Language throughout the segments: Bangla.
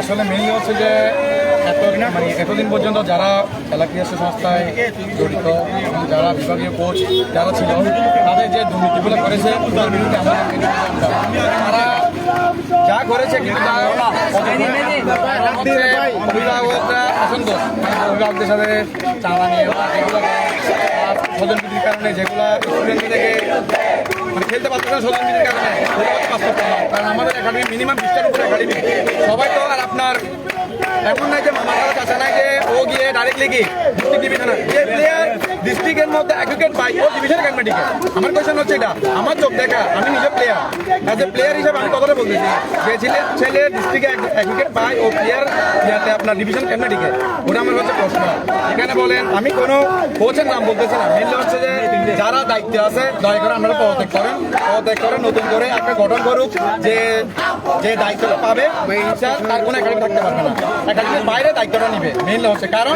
আসলে মেইনলি হচ্ছে যে এত মানে এতদিন পর্যন্ত যারা খেলা সংস্থায় জড়িত এবং যারা বিভাগীয় কোচ, যারা ছিল, তাদের যে দুর্নীতিগুলো করেছে তার যা করেছে অসন্তোষ অভিভাবকদের সাথে চাঁদা নিয়ে স্বজনবিধির কারণে যেগুলো স্টুডেন্টদেরকে মানে খেলতে পারতো না, সোশ্যাল মিডিয়ার কারণে। বাস্তব না। কারণ আমাদের একাডেমি মিনিমাম বিশটার উপরে একাডেমি। সবাই তো আর আপনার এখন নাই যে মামার কাছে নাই যে ও গিয়ে ডাইরেক্টলি কি? ডিস্ট্রিক্ট ডিভিশনে যে প্লেয়ার ডিস্ট্রিক্টের মধ্যে অ্যাডভোকেট ও ডিভিশন আমার কোয়েশন হচ্ছে এটা আমার চোখ দেখা আমি নিজে প্লেয়ার অ্যাজ এ প্লেয়ার হিসেবে আমি কথাটা বলতেছি? যে ছেলে ছেলে ডিস্ট্রিক্টে অ্যাডভোকেট ও প্লেয়ার ইয়াতে আপনার ডিভিশন ওটা আমার হচ্ছে প্রশ্ন। এখানে বলেন আমি কোনো কোচের নাম বলতেছি না। মেনলি হচ্ছে যে যারা দায়িত্বে আছে দয়া করে আপনারা পদত্যাগ করেন। পদত্যাগ করে নতুন করে একটা গঠন করুক যে যে দায়িত্বটা পাবে তার কোনো একাডেমি থাকতে পারবে না। একাডেমির বাইরে দায়িত্বটা নিবে। মেইনলি হচ্ছে কারণ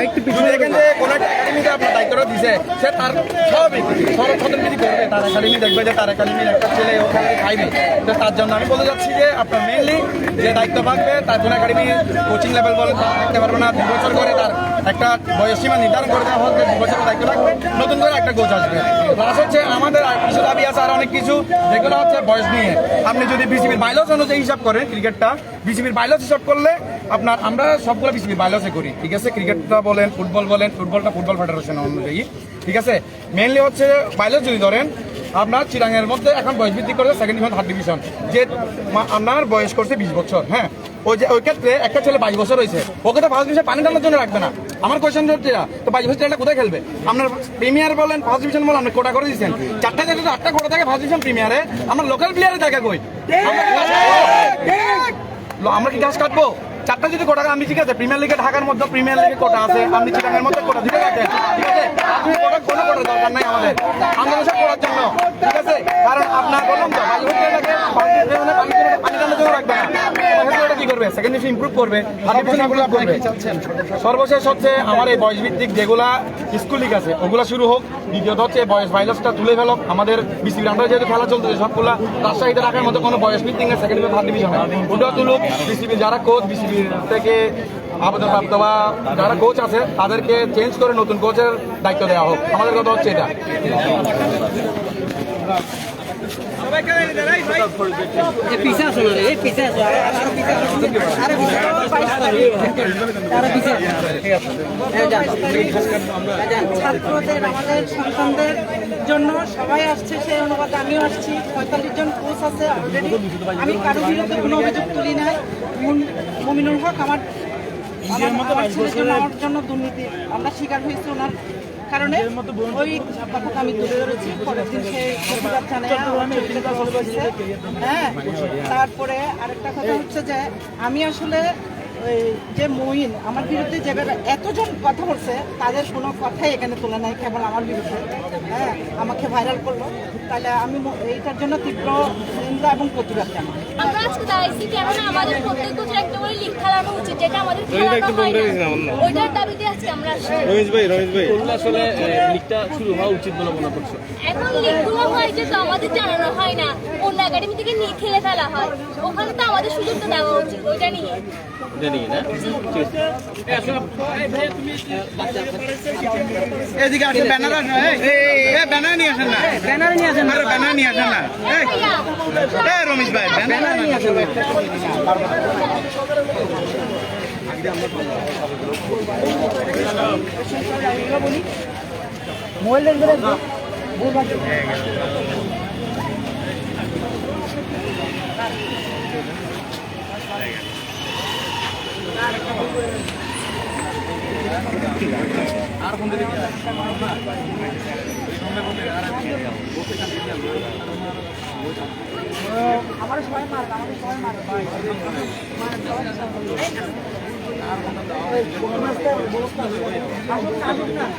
দেখেন যে কোনো একটা একাডেমিতে আপনার দায়িত্বটা দিছে। সে তার স্বাভাবিক। সরব সদরবিধি করবে, তার একাডেমি দেখবে যে তার একাডেমির একটা ছেলে ওখানে খাইবে তো তার জন্য আমি বলে যাচ্ছি যে আপনার মেইনলি যে দায়িত্ব পাবে তার কোনো একাডেমি কোচিং লেভেল বলে থাকতে পারবে না। দুই বছর করে তার একটা বয়স সীমা নির্ধারণ করে দেওয়া যে দুই বছরের দায়িত্ব থাকবে নতুন করে একটা কোচ আসবে। প্লাস হচ্ছে আমাদের কিছু দাবি আছে, আর অনেক কিছু, যেগুলো হচ্ছে বয়স নিয়ে। আপনি যদি বিসিবির বাইলস অনুযায়ী হিসাব করেন ক্রিকেটটা বিসিবির বাইলস হিসাব করলে আপনার আমরা সবগুলো বিসিবির বাইলসে করি ঠিক আছে? ক্রিকেটটা বলেন ফুটবল বলেন ফুটবলটা ফুটবল ফেডারেশন অনুযায়ী ঠিক আছে? মেনলি হচ্ছে বাইলস যদি ধরেন আপনার চিরাঙের মধ্যে এখন বয়স বৃদ্ধি করে সেকেন্ড ডিভিশন থার্ড ডিভিশন যে আপনার বয়স করছে বিশ বছর হ্যাঁ? ওই যে ওই ক্ষেত্রে একটা ছেলে বাইশ বছর হয়েছে ওকে তো ফার্স্ট ডিভিশন পানি টানার জন্য রাখবে না। আমার কোয়েশন হচ্ছে তো বাইশ বছর ছেলেটা কোথায় খেলবে? আপনার প্রিমিয়ার বলেন ফার্স্ট ডিভিশন বলেন আপনি কোটা করে দিচ্ছেন চারটা জায়গায় আটটা কোটা থাকে ফার্স্ট ডিভিশন প্রিমিয়ারে আমার লোকাল প্লেয়ারে থাকে কই? আমরা কি ঘাস কাটবো? চারটা যদি কোটা, আমি ঠিক আছে প্রিমিয়ার লিগে ঢাকার মধ্যে প্রিমিয়ার লিগে কোটা আছে, আপনি চিটাঙ্গের মধ্যে কোটা দিতে ঠিক আছে? আপনি কোটা, কোনো কোটার দরকার নাই আমাদের। আন্দোলন করার জন্য, ঠিক আছে? কারণ আপনার বললাম তো বাইশ বছর লাগে পানি টানার জন্য রাখবে না। সেক্ষেত্রে কি করবে? সেকেন্ড ডিভিশন ইমপ্রুভ করবে সর্বশেষ হচ্ছে আমার এই বয়স ভিত্তিক যেগুলা স্কুল লিগ আছে ওগুলা শুরু হোক। দ্বিতীয়ত হচ্ছে বয়স ভাইলাসটা তুলে ফেলক। আমাদের বিসিবি আন্ডারে যেহেতু খেলা চলতেছে সবগুলা রাজশাহীতে রাখার মতো কোনো বয়স ভিত্তিক না সেকেন্ড ডিভিশন থার্ড ডিভিশন ওটা তুলুক বিসিবি যারা কোচ বিসিবি থেকে আবেদনপ্রাপ্ত বা যারা কোচ আছে তাদেরকে চেঞ্জ করে নতুন কোচের দায়িত্ব দেওয়া হোক। আমাদের কথা হচ্ছে এটা। ছাত্রদের জন্য সবাই আসছে সেই অনুপাতে, আমিও আসছি। পঁয়তাল্লিশ জন কোচ আছে অলরেডি আমি কারও বিরুদ্ধে কোনো অভিযোগ তুলি নাই। মুমিনুল হক আমার জন্য দুর্নীতি। আমরা শিকার হয়েছি ওনার কারণে ওই কথাটা আমি তুলে ধরেছি পরের দিন সেই। হ্যাঁ তারপরে আরেকটা কথা হচ্ছে যে আমি আসলে ওই যে মহিন আমার বিরুদ্ধে যে এতজন কথা বলছে তাদের কোনো কথাই এখানে তোলা নাই কেবল আমার বিরুদ্ধে। হ্যাঁ আমাকে ভাইরাল করল। তাহলে আমি এইটার জন্য তীব্র নিন্দা এবং প্রতিবাদ জানাই আমরা আজকে দাঁড়াইছি কেননা আমাদের প্রত্যেক বছর একটা করে লিগ খেলানো উচিত যেটা আমাদের খেলানো না। ওইটার দাবিতে আজকে আমরা রমেশ ভাই রমেশ ভাই। আসলে লিগটা শুরু হওয়া উচিত বলে মনে করছ? এখন লিগগুলো হয় যে আমাদের জানানো হয় না। একাডেমি থেকে নিয়ে খেলে ফেলা হয়। ওখানে তো আমাদের সুযোগটা দেওয়া উচিত ওইটা নিয়ে। না? এদিকে আসেন ব্যানার আসেন এই, এই ব্যানার নিয়ে আসেন না। ব্যানার নিয়ে আসেন আরে ব্যানার নিয়ে আসেন না। এই, এই রমেশ ভাই ব্যানার নিয়ে আসেন মোবাইলের করে আমার সবাই মার আমাদের সবাই মার এই আপসটা সংগ্রাম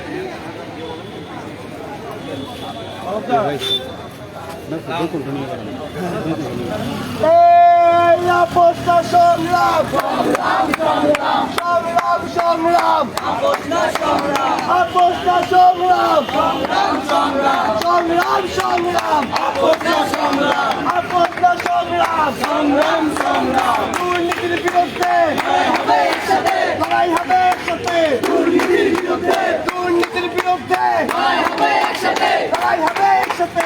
সংগ্রাম সংগ্রাম সংগ্রাম সংগ্রাম সংগ্রাম দুর্নীতির বিরুদ্ধে লড়াই হবে একসাথে দুর্নীতির বিরুদ্ধে দুর্নীতির বিরুদ্ধে। লড়াই হবে একসাথে। লড়াই হবে একসাথে।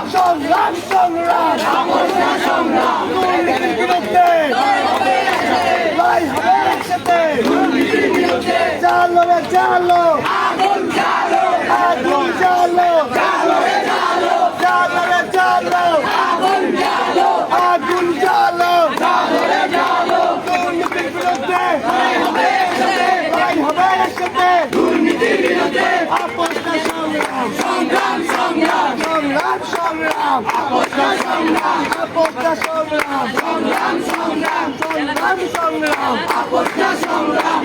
সংগ্রাম সংগ্রাম সংগ্রাম চালো চালো আগুন চালো আগুন চালো চালো রে চালো চালো রে চালো আগুন চালো আগুন চালো চালো রে চালো দুর্নীতির বিরুদ্ধে লড়াই হবে একসাথে লড়াই হবে একসাথে দুর্নীতির বিরুদ্ধে আপোষটা সংগ্রাম সংগ্রাম সংগ্রাম সংগ্রাম সংগ্রাম আপোষটা সংগ্রাম আপোষটা সংগ্রাম সংগ্রাম সংগ্রাম সংগ্রাম সংগ্রাম আপোষটা সংগ্রাম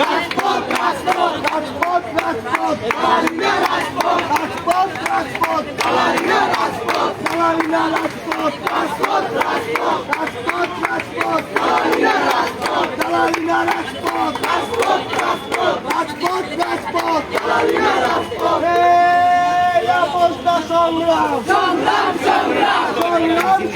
রাজপথ রাজপথ রাজপথ রাজপথ কালারিনা রাজপথ রাজপথ রাজপথ কালারিনা রাজপথ কালারিনা রাজপথ রাজপথ রাজপথ রাজপথ রাজপথ কালারিনা রাজপথ কালারিনা রাজপথ রাজপথ রাজপথ রাজপথ রাজপথ কালারিনা রাজপথ এই আপোষটা সংগ্রাম সংগ্রাম সংগ্রাম সংগ্রাম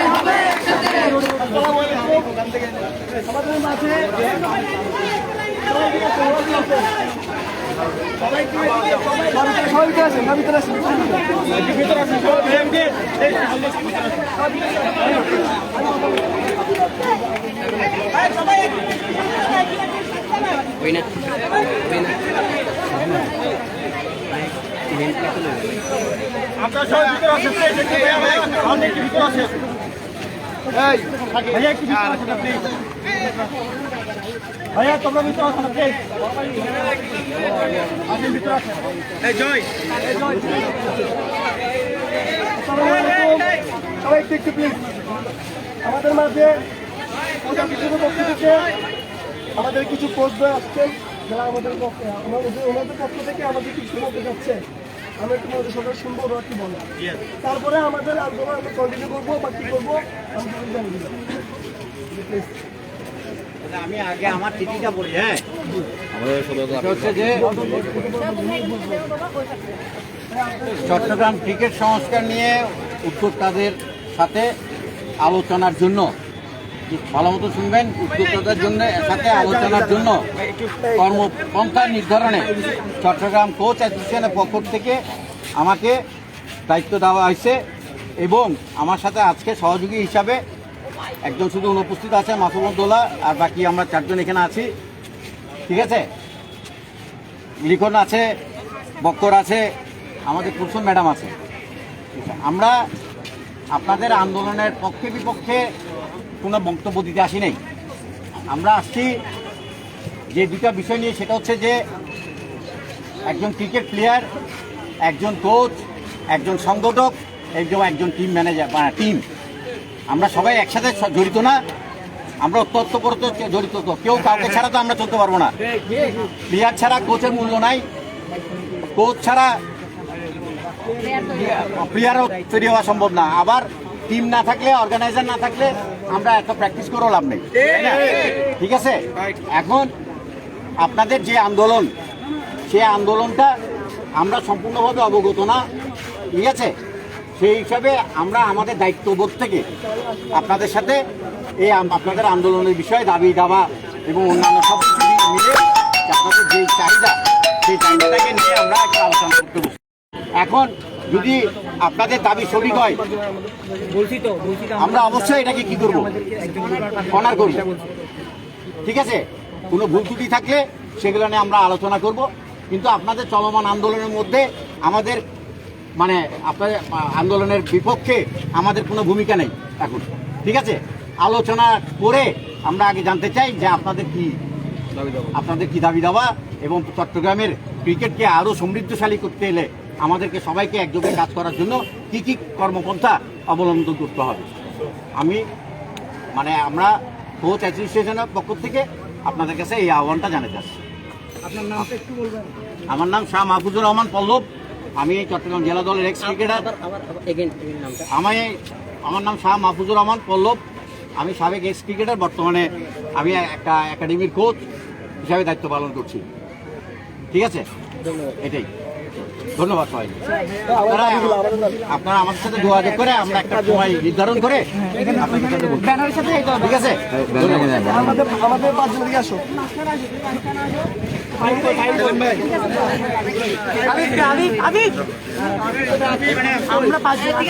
আলাইকুম আমাদের মাঝে সবাই কি সবাই ভিতরে আছেন ভাইয়া তোমরা ভিতরে আছেন প্লিজ আপনি ভিতরে আছেন এই জয়। সবাই একটু একটু প্লিজ আমাদের মাঝে আমাদের কিছু বয় আসছেন যারা আমাদের পক্ষে ওনাদের পক্ষ থেকে আমাদের কিছু বলতে যাচ্ছে। আমরা একটু ওদের সবাই শুনব ওরা কি বলে তারপরে আমাদের আন্দোলন আমরা কন্টিনিউ করব বা কি করব আমি আগে আমার চিঠিটা পড়ি হ্যাঁ? চট্টগ্রাম ক্রিকেট সংস্কার নিয়ে উদ্যোক্তাদের সাথে আলোচনার জন্য ভালো মতো শুনবেন, উদ্যোক্তাদের জন্য সাথে আলোচনার জন্য কর্মপন্থা নির্ধারণে চট্টগ্রাম কোচ অ্যাসোসিয়েশনের পক্ষ থেকে আমাকে দায়িত্ব দেওয়া হয়েছে এবং আমার সাথে আজকে সহযোগী হিসাবে একজন শুধু অনুপস্থিত আছে মাসুমুদ্দোল্লা আর বাকি আমরা চারজন এখানে আছি। ঠিক আছে? লিখন আছে, বক্কর আছে, আমাদের কুলসুম ম্যাডাম আছে। আমরা আপনাদের আন্দোলনের পক্ষে বিপক্ষে কোনো বক্তব্য দিতে আসি নাই। আমরা আসছি যে দুটা বিষয় নিয়ে, সেটা হচ্ছে যে একজন ক্রিকেট প্লেয়ার, একজন কোচ, একজন সংগঠক একজন একজন টিম ম্যানেজার, বা টিম। আমরা সবাই একসাথে জড়িত না, আমরা অত্যত্তপরত জড়িত তো। কেউ কাউকে ছাড়া তো আমরা চলতে পারব না। প্লেয়ার ছাড়া কোচের মূল্য নাই। কোচ ছাড়া প্লেয়ারও তৈরি হওয়া সম্ভব না। আবার টিম না থাকলে অর্গানাইজার না থাকলে আমরা এত প্র্যাকটিস করেও লাভ নেই। ঠিক। আছে? এখন আপনাদের যে আন্দোলন সেই আন্দোলনটা আমরা সম্পূর্ণভাবে অবগত না। ঠিক আছে? সেই হিসাবে আমরা আমাদের দায়িত্ববোধ থেকে আপনাদের সাথে এই আপনাদের আন্দোলনের বিষয়ে দাবি দাবা এবং অন্যান্য সব কিছু মিলে আপনাদের যে চাহিদা সেই চাহিদাটাকে নিয়ে আমরা একটা আলোচনা করতে বসি। এখন যদি আপনাদের দাবি সঠিক হয় আমরা অবশ্যই এটাকে কি করব? অনার করি। ঠিক আছে? কোনো ভুল ত্রুটি থাকলে সেগুলো নিয়ে আমরা আলোচনা করব। কিন্তু আপনাদের চলমান আন্দোলনের মধ্যে আমাদের মানে আপনাদের আন্দোলনের বিপক্ষে আমাদের কোনো ভূমিকা নেই এখন। ঠিক আছে? আলোচনা করে আমরা আগে জানতে চাই যে আপনাদের কি আপনাদের কি দাবি দাওয়া এবং চট্টগ্রামের ক্রিকেটকে আরও সমৃদ্ধশালী করতে এলে আমাদেরকে সবাইকে একযোগে কাজ করার জন্য কি কি কর্মপন্থা অবলম্বন করতে হবে। আমি মানে আমরা কোচ অ্যাসোসিয়েশনের পক্ষ থেকে আপনাদের কাছে এই আহ্বানটা জানাতে আসছি আপনার নামটা একটু বলবেন। আমার নাম শাহ মাহফুজুর রহমান পল্লব। আমি চট্টগ্রাম জেলা দলের এক্স ক্রিকেটার আমি আমার নাম শাহ মাহফুজুর রহমান পল্লব। আমি সাবেক এক্স ক্রিকেটার বর্তমানে আমি একটা একাডেমির কোচ হিসাবে দায়িত্ব পালন করছি। ঠিক আছে? এটাই। ধন্যবাদ সবাই আপনারা আপনারা আমাদের সাথে যোগাযোগ করে আমরা একটা সময় নির্ধারণ করে ঠিক আছে? আমাদের আমাদের পাঁচজন দিকে আসো। আমরা পাঁচজন ঠিক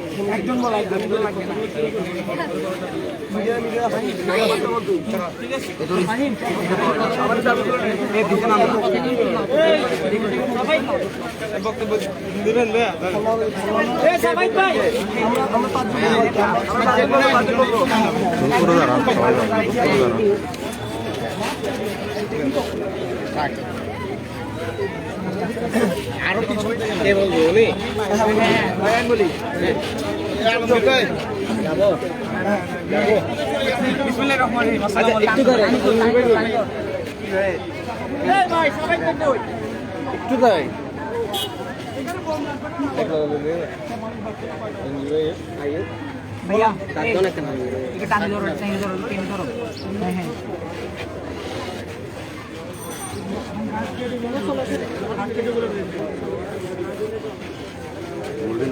আমরা আবিদ কমিটি দিয়া কই দাবি দেওয়া করে তো দাবি দেওয়া বলবে, বলা? একজন লাগবে না একটু তাই ভাইয়া চারজন একটা নাম এটা টানি ধরো টানি ধরো টানি ধরো হ্যাঁ হ্যাঁ একজন একজন বলুক না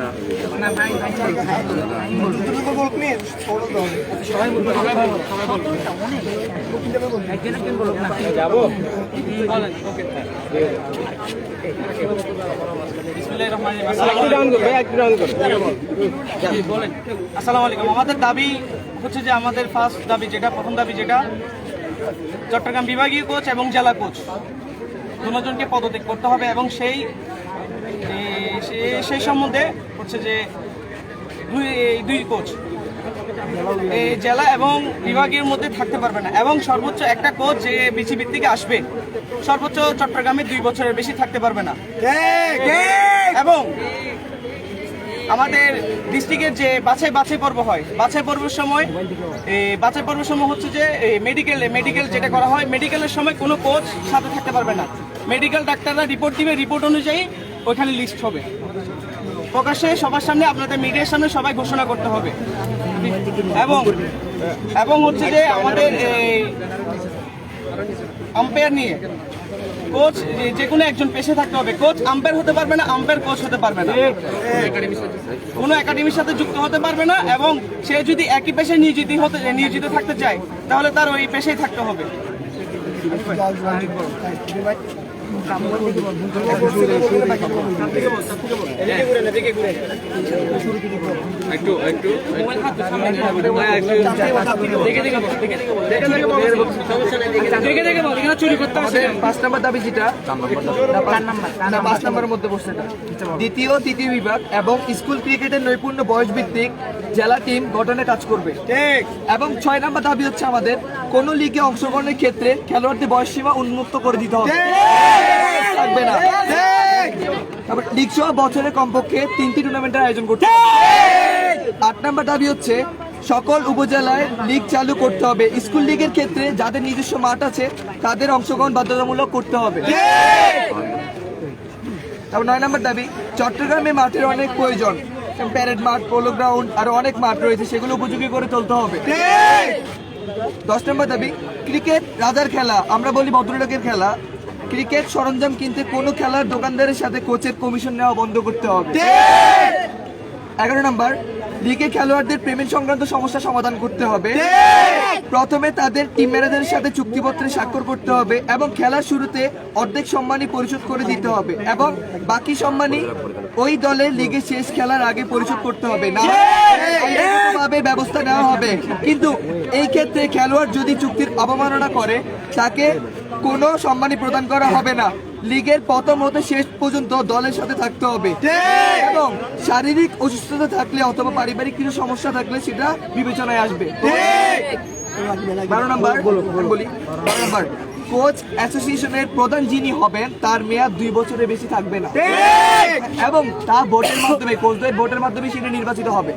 আসসালামু আলাইকুম আমাদের দাবি হচ্ছে যে আমাদের ফার্স্ট দাবি যেটা, প্রথম দাবি যেটা, চট্টগ্রাম বিভাগীয় কোচ এবং জেলা কোচ দুজনকে পদত্যাগ করতে হবে এবং সেই সেই সম্বন্ধে হচ্ছে যে দুই এই দুই কোচ। এই জেলা এবং বিভাগের মধ্যে থাকতে পারবে না। এবং সর্বোচ্চ একটা কোচ যে বিসিবির থেকে আসবে সর্বোচ্চ চট্টগ্রামে দুই বছরের বেশি থাকতে পারবে না। এবং আমাদের ডিস্ট্রিক্টের যে বাছাই বাছাই পর্ব হয় বাছাই পর্বের সময় এই বাছাই পর্বের সময় হচ্ছে যে মেডিকেল মেডিকেল যেটা করা হয় মেডিকেলের সময় কোনো কোচ সাথে থাকতে পারবে না। মেডিকেল ডাক্তাররা রিপোর্ট দিবে রিপোর্ট অনুযায়ী ওইখানে লিস্ট হবে। প্রকাশ্যে সবার সামনে আপনাদের মিডিয়ার সামনে সবাই ঘোষণা করতে হবে। এবং এবং হচ্ছে যে আমাদের আম্পায়ার নিয়ে কোচ যে কোনো একজন পেশে থাকতে হবে। কোচ আম্পায়ার হতে পারবে না আম্পায়ার কোচ হতে পারবে না। কোনো একাডেমির সাথে যুক্ত হতে পারবে না এবং সে যদি একই পেশায় নিয়োজিত হতে, নিয়োজিত থাকতে চায়, তাহলে তার ওই পেশায় থাকতে হবে। একটু একটু দেখে দেখে বল এখানে চুরি করতে হবে পাঁচ নাম্বার দাবি যেটা পাঁচ নাম্বারের মধ্যে বসছে দ্বিতীয় তৃতীয় বিভাগ এবং স্কুল ক্রিকেটের নৈপুণ্য বয়স ভিত্তিক জেলা টিম গঠনে কাজ করবে। এবং ছয় নাম্বার দাবি হচ্ছে আমাদের কোন লিগে অংশগ্রহণের ক্ষেত্রে খেলোয়াড়দের বয়স সীমা উন্মুক্ত করে দিতে হবে। থাকবে না। তারপর লিগ সহ বছরে কমপক্ষে তিনটি টুর্নামেন্টের আয়োজন করতে আট নাম্বার দাবি হচ্ছে সকল উপজেলায় লিগ চালু করতে হবে। স্কুল লিগের ক্ষেত্রে যাদের নিজস্ব মাঠ আছে তাদের অংশগ্রহণ বাধ্যতামূলক করতে হবে। তারপর নয় নম্বর দাবি চট্টগ্রামে মাঠের অনেক প্রয়োজন। প্যারেড মাঠ পোলো গ্রাউন্ড আরও অনেক মাঠ রয়েছে সেগুলো উপযোগী করে তুলতে হবে। দশ নম্বর দাবি ক্রিকেট রাজার খেলা। আমরা বলি ভদ্রলোকের খেলা। ক্রিকেট সরঞ্জাম কিনতে কোনো খেলার দোকানদারের সাথে কোচের কমিশন নেওয়া বন্ধ করতে হবে। এগারো নম্বর লিগে খেলোয়াড়দের পেমেন্ট সংক্রান্ত সমস্যা সমাধান করতে হবে। প্রথমে তাদের টিম ম্যানেজারের সাথে চুক্তিপত্রে স্বাক্ষর করতে হবে এবং খেলার শুরুতে অর্ধেক সম্মানই পরিশোধ করে দিতে হবে এবং বাকি সম্মানই ওই দলের লিগে শেষ খেলার আগে পরিশোধ করতে হবে। না ভাবে ব্যবস্থা নেওয়া হবে। কিন্তু এই ক্ষেত্রে খেলোয়াড় যদি চুক্তির অবমাননা করে তাকে কোনো সম্মানই প্রদান করা হবে না। লিগের প্রথম হতে শেষ পর্যন্ত দলের সাথে থাকতে হবে। এবং শারীরিক অসুস্থতা থাকলে অথবা পারিবারিক কিছু সমস্যা থাকলে সেটা বিবেচনায় আসবে। বারো নম্বর বলি বারো নম্বর কোচ অ্যাসোসিয়েশনের প্রধান যিনি হবেন তার মেয়াদ দুই বছরের বেশি থাকবে না। এবং তা ভোটের মাধ্যমে কোচদের ভোটের মাধ্যমে সেটা নির্বাচিত হবে।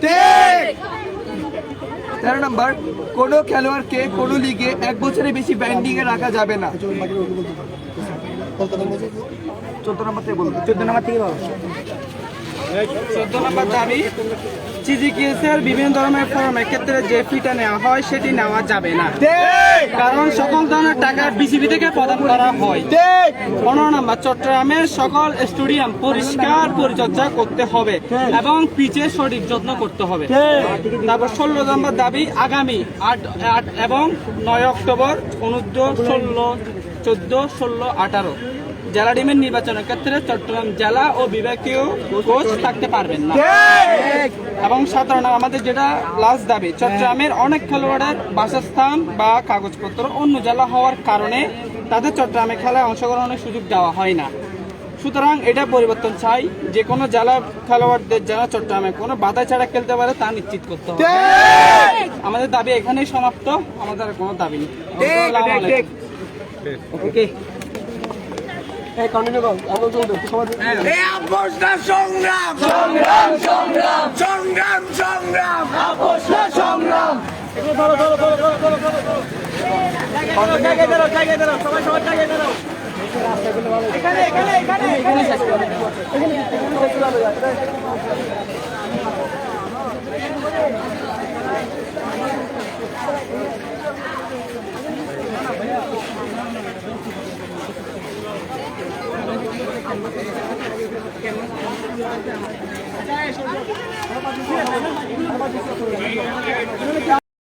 তেরো নম্বর কোনো খেলোয়াড়কে কোনো লিগে এক বছরের বেশি ব্যান্ডিংয়ে রাখা যাবে না। চোদ্দ নম্বর থেকে বলব চোদ্দ নম্বর থেকে বলো। চোদ্দ নম্বর দাবি চিজিকিএসের বিভিন্ন ধরনের ফর্মের ক্ষেত্রে যে ফিটা নেওয়া হয় সেটি নেওয়া যাবে না। কারণ সকল ধরনের টাকা বিসিবি থেকে প্রদান করা হয়। পনেরো নম্বর চট্টগ্রামের সকল স্টেডিয়াম পরিষ্কার পরিচর্যা করতে হবে এবং পিচের সঠিক যত্ন করতে হবে। তারপর ষোলো নম্বর দাবি আগামী আট আট এবং নয় অক্টোবর অনুদ্ধ ষোলো চোদ্দ ষোলো আঠারো। জেলা টিমের নির্বাচনের ক্ষেত্রে চট্টগ্রাম জেলা ও বিভাগীয় কোচ থাকতে পারবেন না। এবং সাধারণ আমাদের যেটা লাস্ট দাবি চট্টগ্রামের অনেক খেলোয়াড়ের বাসস্থান বা কাগজপত্র অন্য জেলা হওয়ার কারণে তাদের চট্টগ্রামে খেলায় অংশগ্রহণের সুযোগ দেওয়া হয় না। সুতরাং এটা পরিবর্তন চাই যে কোনো জেলা খেলোয়াড়দের যারা চট্টগ্রামে কোনো বাধা ছাড়া খেলতে পারে তা নিশ্চিত করতে হবে। আমাদের দাবি এখানেই সমাপ্ত আমাদের আর কোনো দাবি নেই। ওকে এই কন্টিনিউ সংগ্রাম। সংগ্রাম সংগ্রাম। সংগ্রাম সংগ্রাম। সংগ্রাম। ধরো ধরো ধরো ধরো ধরো ধরো জায়গায় ধরো জায়গায় ধরো সবাই সবার জায়গায় ধরো? এখানে এখানে এখানে এখানে এখানে। কেমন